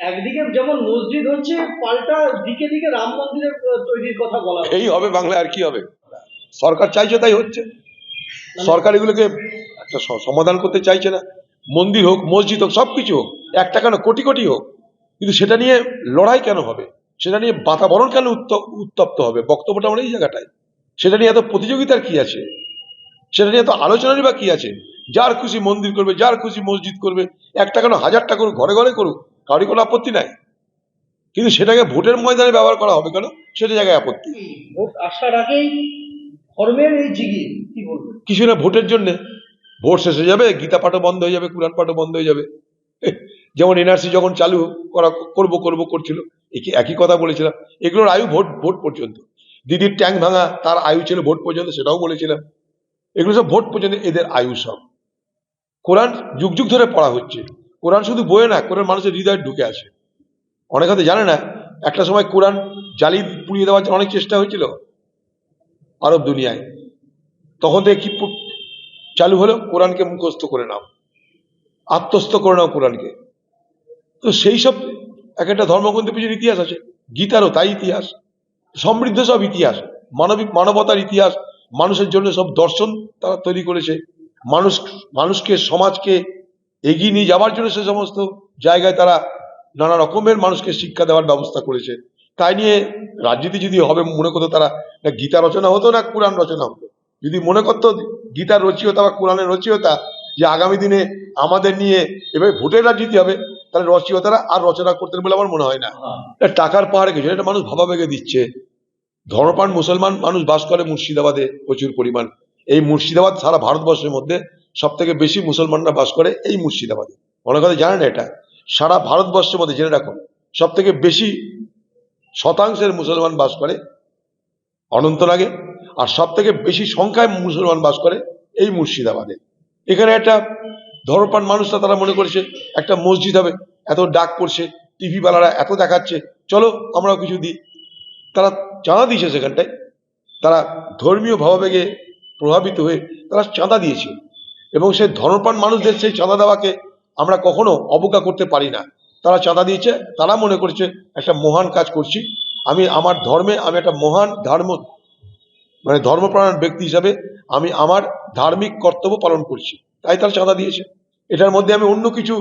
একদিকে যেমন মসজিদ হচ্ছে পাল্টা দিকে দিকে রাম মন্দিরের তৈরির কথা বলা এই হবে বাংলায় আর কি হবে? সরকার চাইছে তাই হচ্ছে। সরকার এগুলোকে একটা সমাধান করতে চাইছে না। মন্দির হোক মসজিদ হোক সবকিছু হোক একটা কেন? কোটি কোটি হোক। কিন্তু সেটা নিয়ে লড়াই কেন হবে? সেটা নিয়ে বাতাবরণ কেন উত্ত- উত্তপ্ত হবে? বক্তব্যটা আমার এই জায়গাটায়। সেটা নিয়ে এত প্রতিযোগিতার কি আছে? সেটা নিয়ে এত আলোচনারই বা কি আছে? যার খুশি মন্দির করবে যার খুশি মসজিদ করবে একটা কেন? হাজারটা করুক ঘরে ঘরে করুক। কারোর কোনো আপত্তি নাই। কিন্তু সেটাকে ভোটের ময়দানে ব্যবহার করা হবে কেন? সেটা জায়গায় আপত্তি। ভোট আসার আগেই ধর্মের এই জিগি কি বলবেন? কিছু না ভোটের জন্য। ভোট শেষ হয়ে যাবে গীতা পাঠও বন্ধ হয়ে যাবে কোরআন পাঠও বন্ধ হয়ে যাবে। যেমন এনআরসি যখন চালু করা করব করব করছিল একই একই কথা বলেছিলাম। এগুলোর আয়ু ভোট ভোট পর্যন্ত। দিদির ট্যাঙ্ক ভাঙা তার আয়ু ছিল ভোট পর্যন্ত সেটাও বলেছিলাম। এগুলো সব ভোট পর্যন্ত এদের আয়ু সব। কোরআন যুগ যুগ ধরে পড়া হচ্ছে। কোরআন শুধু বইয়ে না, কোরআন মানুষের হৃদয়ে ঢুকে আছে অনেক হয়তো জানে না, একটা সময় কোরআন জালি পুড়িয়ে দেওয়ার জন্য অনেক চেষ্টা হয়েছিল আরব দুনিয়ায়। তখন থেকে কি চালু হলো? কোরআনকে মুখস্থ করে নাও, আত্মস্থ করে নাও কোরআনকে। তো সেই সব এক একটা ধর্মগ্রন্থের পিছনে ইতিহাস আছে, গীতারও তাই ইতিহাস, সমৃদ্ধ সব ইতিহাস, মানবিক মানবতার ইতিহাস, মানুষের জন্য সব দর্শন তারা তৈরি করেছে। মানুষ, মানুষকে, সমাজকে এগিয়ে নিয়ে যাওয়ার জন্য সে সমস্ত জায়গায় তারা নানা রকমের মানুষকে শিক্ষা দেওয়ার ব্যবস্থা করেছে। তাই নিয়ে রাজনীতি যদি হবে মনে করতো তারা না গীতা রচনা হতো না কোরআন রচনা হতো। যদি মনে করতো গীতার রচিয়তা বা কোরআনের রচিয়তা যে আগামী দিনে আমাদের নিয়ে এভাবে ভোটের রাজনীতি হবে তাহলে রচিয়তারা আর রচনা করতেন বলে আমার মনে হয় না। টাকার পাহাড়ে কিছু এটা মানুষ ভাবাবেগে দিচ্ছে। ধর্মপ্রাণ মুসলমান মানুষ বাস করে মুর্শিদাবাদে প্রচুর পরিমাণ। এই মুর্শিদাবাদ সারা ভারতবর্ষের মধ্যে সব থেকে বেশি মুসলমানরা বাস করে এই মুর্শিদাবাদে। অনেক কথা জানেন এটা? সারা ভারতবর্ষের মধ্যে জেনে রাখুন সব থেকে বেশি শতাংশের মুসলমান বাস করে অনন্তনাগে আর সব থেকে বেশি সংখ্যায় মুসলমান বাস করে এই মুর্শিদাবাদে। এখানে একটা ধর্মপ্রাণ মানুষরা তারা মনে করেছে, একটা মসজিদ হবে, এত ডাক পড়ছে টিভি বালারা এত দেখাচ্ছে, চলো আমরাও কিছু দিই। তারা চাঁদা দিয়েছে সেখানটায়, তারা ধর্মীয় ভাবাবেগে প্রভাবিত হয়ে তারা চাঁদা দিয়েছে। এবং সেই ধর্মপ্রাণ মানুষদের সেই চাঁদা দেওয়াকে আমরা কখনো অবজ্ঞা করতে পারি না। তারা চাঁদা দিয়েছে তারা মনে করেছে একটা মহান কাজ করছি। আমি আমার ধর্মে আমি একটা মহান ধর্ম মানে ধর্মপ্রাণ ব্যক্তি হিসাবে আমি আমার ধার্মিক কর্তব্য পালন করছি। তাই তারা চাঁদা দিয়েছে। এটার মধ্যে আমি অন্য কিছু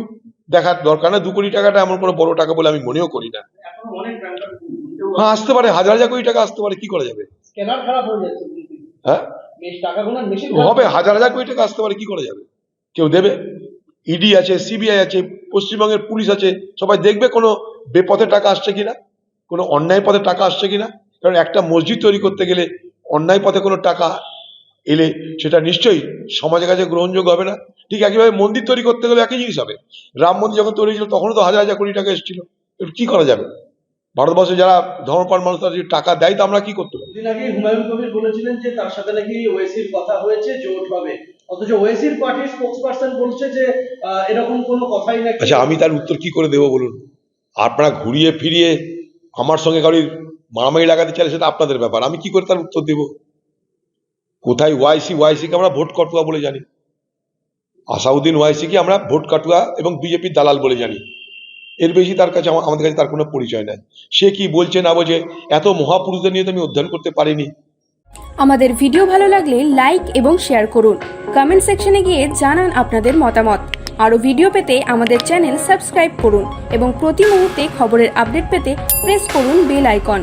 দেখার দরকার না। দু কোটি টাকাটা এমন কোনো বড় টাকা বলে আমি মনেও করি না। হ্যাঁ আসতে পারে হাজার হাজার কোটি টাকা আসতে পারে কি করা যাবে? হয়ে? হবে, হাজার হাজার কোটি টাকা আসতে পারে, কি করা যাবে? কেউ দেবে? ইডি আছে সিবিআই আছে, পশ্চিমবঙ্গের পুলিশ আছে, সবাই দেখবে কোনো বেপথে টাকা আসছে কিনা? কোনো অন্যায় পথে টাকা আসছে কিনা? কারণ একটা মসজিদ তৈরি করতে গেলে অন্যায় পথে কোনো টাকা এলে সেটা নিশ্চয়ই সমাজের কাছে গ্রহণযোগ্য হবে না। ঠিক একইভাবে মন্দির তৈরি করতে গেলে একই জিনিস হবে। রাম মন্দির যখন তৈরি হয়েছিল, তখনও তো হাজার হাজার কোটি টাকা এসেছিল। কি করা যাবে? ভারতবর্ষে যারা ধর্মপ্রাণ মানুষ তারা যদি টাকা দেয় তো আমরা কি করতে পারি? আগে হুমায়ুন কবির বলেছিলেন যে তার সাথে নাকি ওয়েসির কথা হয়েছে জোট হবে। অথচ ওয়েসির পার্টির স্পোক্সপারসন বলছে যে এরকম কোনো কথাই নাকি আচ্ছা আমি তার উত্তর কি করে দেবো বলুন? আপনারা ঘুরিয়ে ফিরিয়ে আমার সঙ্গে কারোর মারামারি লাগাতে চাইলে সেটা আপনাদের ব্যাপার। আমি কি করে তার উত্তর দেব? কোথায় ওয়াইসি ওয়াইসিকে আমরা ভোট কাটুয়া বলে জানি। আসাউদ্দিন ওয়াইসিকে আমরা ভোট কাটুয়া এবং বিজেপির দালাল বলে জানি। এর বেশি তার কাছে আমাদের কাছে তার কোনো পরিচয় নাই। সে কি বলছে না বোঝে এত মহাপুরুষদের নিয়ে তো আমি অধ্যয়ন করতে পারিনি। আমাদের ভিডিও ভালো লাগলে লাইক এবং শেয়ার করুন। কমেন্ট সেকশনে গিয়ে জানান আপনাদের মতামত। আরও ভিডিও পেতে আমাদের চ্যানেল সাবস্ক্রাইব করুন এবং প্রতি মুহূর্তে খবরের আপডেট পেতে প্রেস করুন বেল আইকন।